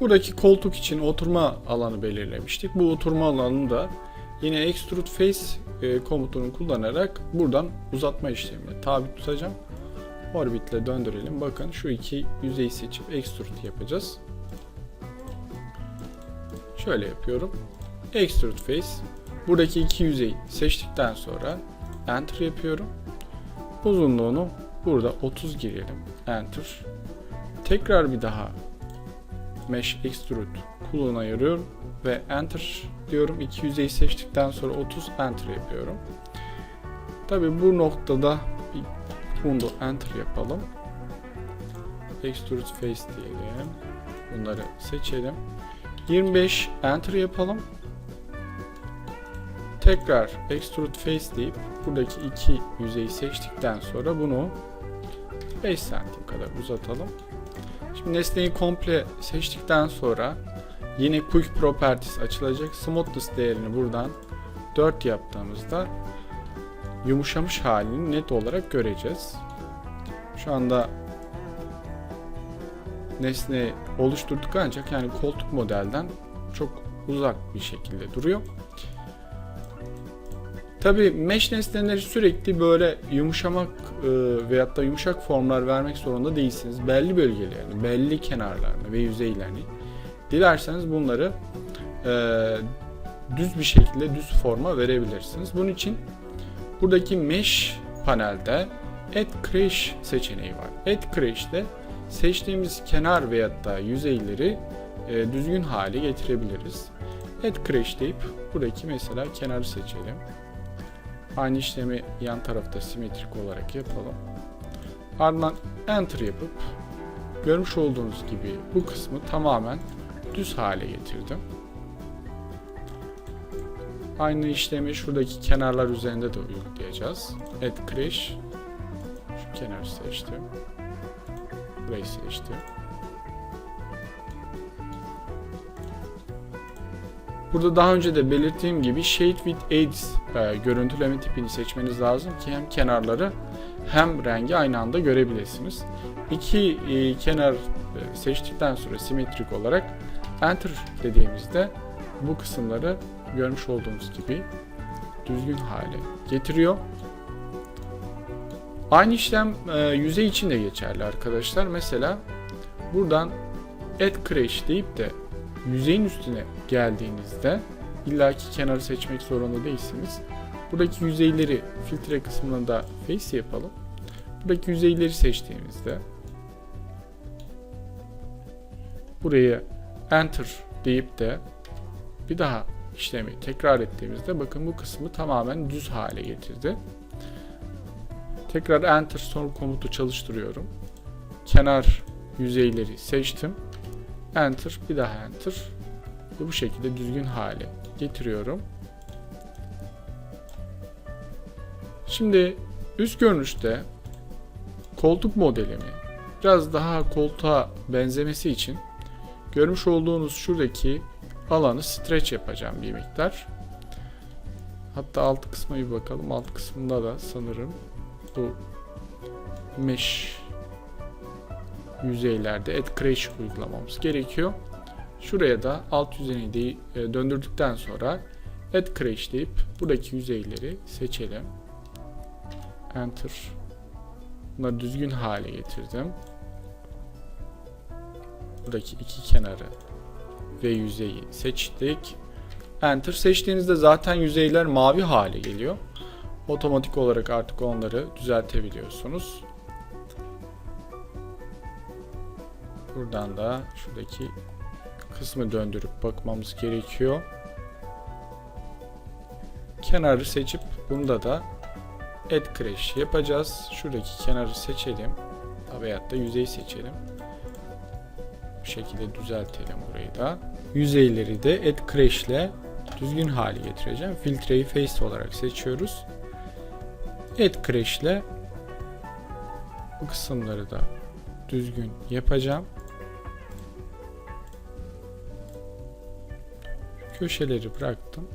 Buradaki koltuk için oturma alanı belirlemiştik. Bu oturma alanını da yine extrude face e, komutunu kullanarak buradan uzatma işlemine tabi tutacağım. Orbitle döndürelim. Bakın şu iki yüzeyi seçip extrude yapacağız. Şöyle yapıyorum. Extrude face. Buradaki iki yüzeyi seçtikten sonra enter yapıyorum. Uzunluğunu burada 30 girelim. Enter. Tekrar bir daha mesh extrude kulağına ayırıyorum ve enter diyorum. İki yüzeyi seçtikten sonra 30 enter yapıyorum. Tabi bu noktada bir undo enter yapalım. Extrude face diyelim. Bunları seçelim. 25 enter yapalım. Tekrar extrude face deyip buradaki iki yüzeyi seçtikten sonra bunu 5 santim kadar uzatalım. Şimdi nesneyi komple seçtikten sonra yine quick properties açılacak. Smoothness değerini buradan 4 yaptığımızda yumuşamış halini net olarak göreceğiz. Şu anda nesne oluşturduk ancak yani koltuk modelden çok uzak bir şekilde duruyor. Tabi mesh nesneleri sürekli böyle yumuşamak e, veyahut da yumuşak formlar vermek zorunda değilsiniz. Belli bölgelerini, belli kenarlarını ve yüzeylerini dilerseniz bunları e, düz bir şekilde düz forma verebilirsiniz. Bunun için buradaki mesh panelde Add Crash seçeneği var. Add Crash'te seçtiğimiz kenar veyahut da yüzeyleri e, düzgün hale getirebiliriz. Add Crash deyip buradaki mesela kenarı seçelim. Aynı işlemi yan tarafta simetrik olarak yapalım. Ardından Enter yapıp görmüş olduğunuz gibi bu kısmı tamamen düz hale getirdim. Aynı işlemi şuradaki kenarlar üzerinde de uygulayacağız. Add Crash. Şu kenarı seçtim. Burayı seçtim. Burada daha önce de belirttiğim gibi Shade with Aids e, görüntüleme tipini seçmeniz lazım ki hem kenarları hem rengi aynı anda görebilirsiniz. İki e, kenar e, seçtikten sonra simetrik olarak Enter dediğimizde bu kısımları görmüş olduğunuz gibi düzgün hale getiriyor. Aynı işlem e, yüzey için de geçerli arkadaşlar. Mesela buradan Add Crash deyip de yüzeyin üstüne geldiğinizde illaki kenarı seçmek zorunda değilsiniz. Buradaki yüzeyleri filtre kısmında face yapalım. Buradaki yüzeyleri seçtiğimizde buraya enter deyip de bir daha işlemi tekrar ettiğimizde bakın bu kısmı tamamen düz hale getirdi. Tekrar enter son komutu çalıştırıyorum. Kenar yüzeyleri seçtim. Enter, bir daha Enter. Ve bu şekilde düzgün hale getiriyorum. Şimdi üst görünüşte koltuk modelimi biraz daha koltuğa benzemesi için görmüş olduğunuz şuradaki alanı stretch yapacağım bir miktar. Hatta alt kısma bir bakalım. Alt kısmında da sanırım bu mesh yüzeylerde add crash uygulamamız gerekiyor. Şuraya da alt yüzeyini de e, döndürdükten sonra add crash deyip buradaki yüzeyleri seçelim. Enter. Bunları düzgün hale getirdim. Buradaki iki kenarı ve yüzeyi seçtik. Enter seçtiğinizde zaten yüzeyler mavi hale geliyor. Otomatik olarak artık onları düzeltebiliyorsunuz. Buradan da şuradaki kısmı döndürüp bakmamız gerekiyor. Kenarı seçip bunda da Add Crash yapacağız. Şuradaki kenarı seçelim. Veyahut da yüzey seçelim. Bu şekilde düzeltelim burayı da. Yüzeyleri de Add Crash ile düzgün hale getireceğim. Filtreyi Face olarak seçiyoruz. Add Crash ile bu kısımları da düzgün yapacağım. Köşeleri bıraktım.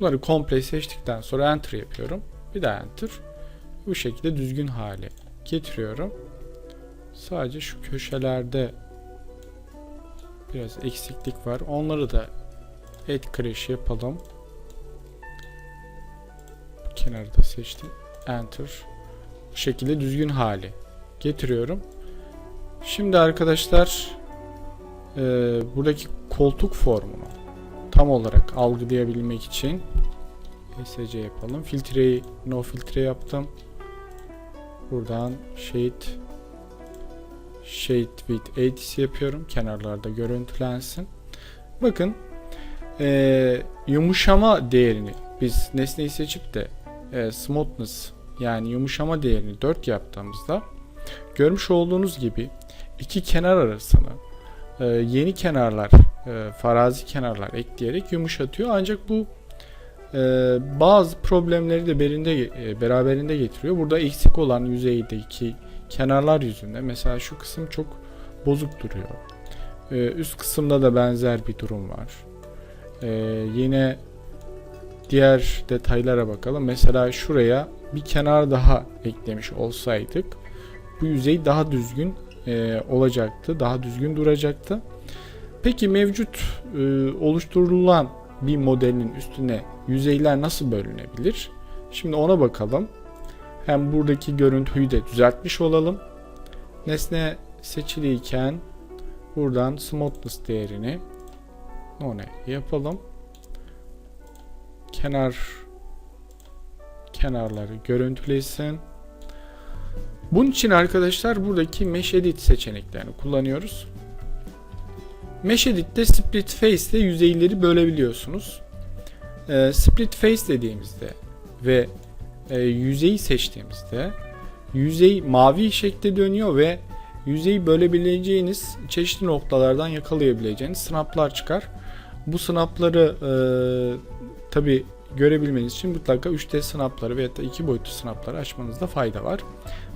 Bunları komple seçtikten sonra enter yapıyorum. Bir daha enter. Bu şekilde düzgün hale getiriyorum. Sadece şu köşelerde biraz eksiklik var. Onları da et crash yapalım. Bu kenarı da seçtim. Enter. Bu şekilde düzgün hale getiriyorum. Şimdi arkadaşlar e, buradaki koltuk formunu tam olarak algılayabilmek için SC yapalım. Filtreyi no filtre yaptım. Buradan shade shade with 80 yapıyorum. Kenarlarda görüntülensin. Bakın e, yumuşama değerini biz nesneyi seçip de e, smoothness yani yumuşama değerini 4 yaptığımızda görmüş olduğunuz gibi iki kenar arasına e, yeni kenarlar e, farazi kenarlar ekleyerek yumuşatıyor. Ancak bu e, bazı problemleri de berinde, e, beraberinde getiriyor. Burada eksik olan yüzeydeki kenarlar yüzünden mesela şu kısım çok bozuk duruyor. E, üst kısımda da benzer bir durum var. E, yine diğer detaylara bakalım. Mesela şuraya bir kenar daha eklemiş olsaydık bu yüzey daha düzgün e, olacaktı. Daha düzgün duracaktı. Peki mevcut e, oluşturulan bir modelin üstüne yüzeyler nasıl bölünebilir? Şimdi ona bakalım. Hem buradaki görüntüyü de düzeltmiş olalım. Nesne seçiliyken buradan smoothness değerini none yapalım. Kenar kenarları görüntülesin. Bunun için arkadaşlar buradaki Mesh Edit seçeneklerini kullanıyoruz. Mesh Edit'te Split Face ile yüzeyleri bölebiliyorsunuz. Ee, split Face dediğimizde ve e, yüzeyi seçtiğimizde yüzey mavi şekilde dönüyor ve yüzeyi bölebileceğiniz çeşitli noktalardan yakalayabileceğiniz snaplar çıkar. Bu snapları e, tabi görebilmeniz için mutlaka 3D snapları veya da 2 boyutlu snapları açmanızda fayda var.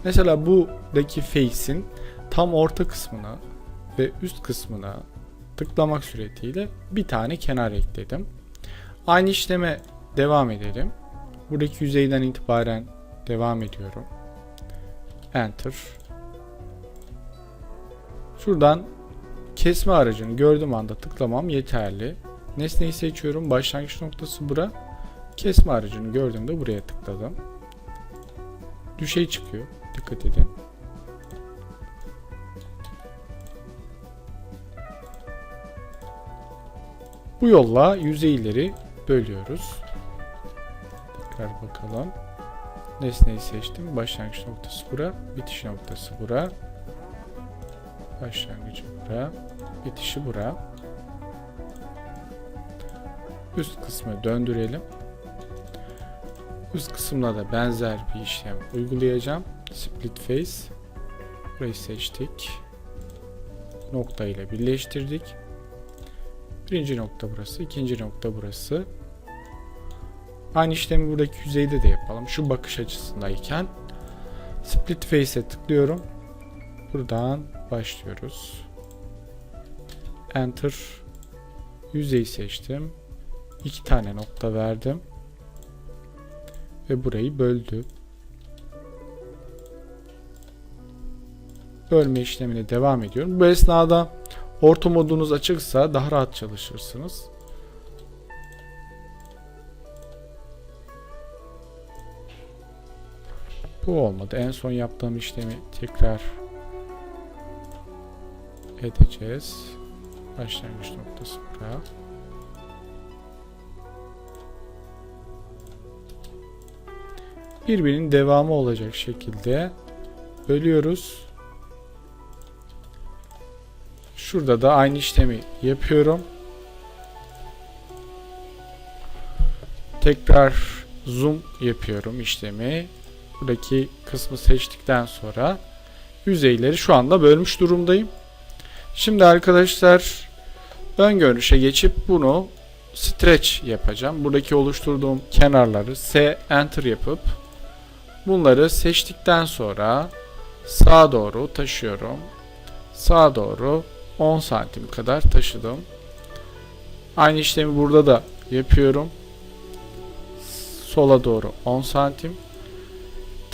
Mesela buradaki face'in tam orta kısmına ve üst kısmına tıklamak suretiyle bir tane kenar ekledim. Aynı işleme devam edelim. Buradaki yüzeyden itibaren devam ediyorum. Enter. Şuradan kesme aracını gördüğüm anda tıklamam yeterli. Nesneyi seçiyorum. Başlangıç noktası bura. Kesme aracını gördüğümde buraya tıkladım. Düşey çıkıyor. Dikkat edin. Bu yolla yüzeyleri bölüyoruz. Tekrar bakalım. Nesneyi seçtim. Başlangıç noktası bura. Bitiş noktası bura. Başlangıcı bura. Bitişi bura. Üst kısmı döndürelim. Üst kısımda da benzer bir işlem uygulayacağım. Split face. Burayı seçtik. Nokta ile birleştirdik. Birinci nokta burası, ikinci nokta burası. Aynı işlemi buradaki yüzeyde de yapalım. Şu bakış açısındayken Split Face'e tıklıyorum. Buradan başlıyoruz. Enter. Yüzeyi seçtim. İki tane nokta verdim. Ve burayı böldü. Bölme işlemine devam ediyorum. Bu esnada orta modunuz açıksa daha rahat çalışırsınız. Bu olmadı. En son yaptığım işlemi tekrar edeceğiz. Başlangıç noktası buraya. Birbirinin devamı olacak şekilde bölüyoruz. Şurada da aynı işlemi yapıyorum. Tekrar zoom yapıyorum işlemi. Buradaki kısmı seçtikten sonra yüzeyleri şu anda bölmüş durumdayım. Şimdi arkadaşlar ön görünüşe geçip bunu stretch yapacağım. Buradaki oluşturduğum kenarları S enter yapıp bunları seçtikten sonra sağa doğru taşıyorum. Sağa doğru 10 santim kadar taşıdım. Aynı işlemi burada da yapıyorum. sola doğru 10 santim.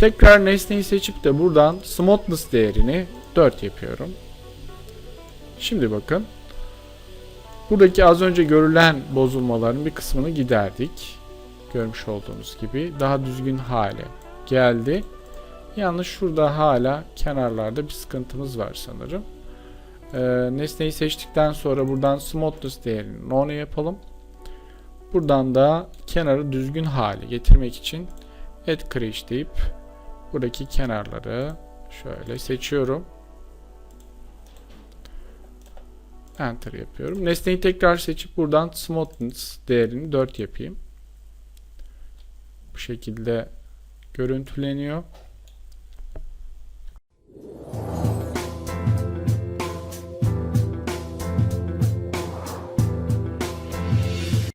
Tekrar nesneyi seçip de buradan smoothness değerini 4 yapıyorum. Şimdi bakın. Buradaki az önce görülen bozulmaların bir kısmını giderdik. Görmüş olduğunuz gibi daha düzgün hale geldi. Yalnız şurada hala kenarlarda bir sıkıntımız var sanırım. Ee, nesneyi seçtikten sonra buradan smoothness değerini 10 yapalım. Buradan da kenarı düzgün hale getirmek için add crease deyip buradaki kenarları şöyle seçiyorum. Enter yapıyorum. Nesneyi tekrar seçip buradan smoothness değerini 4 yapayım. Bu şekilde görüntüleniyor.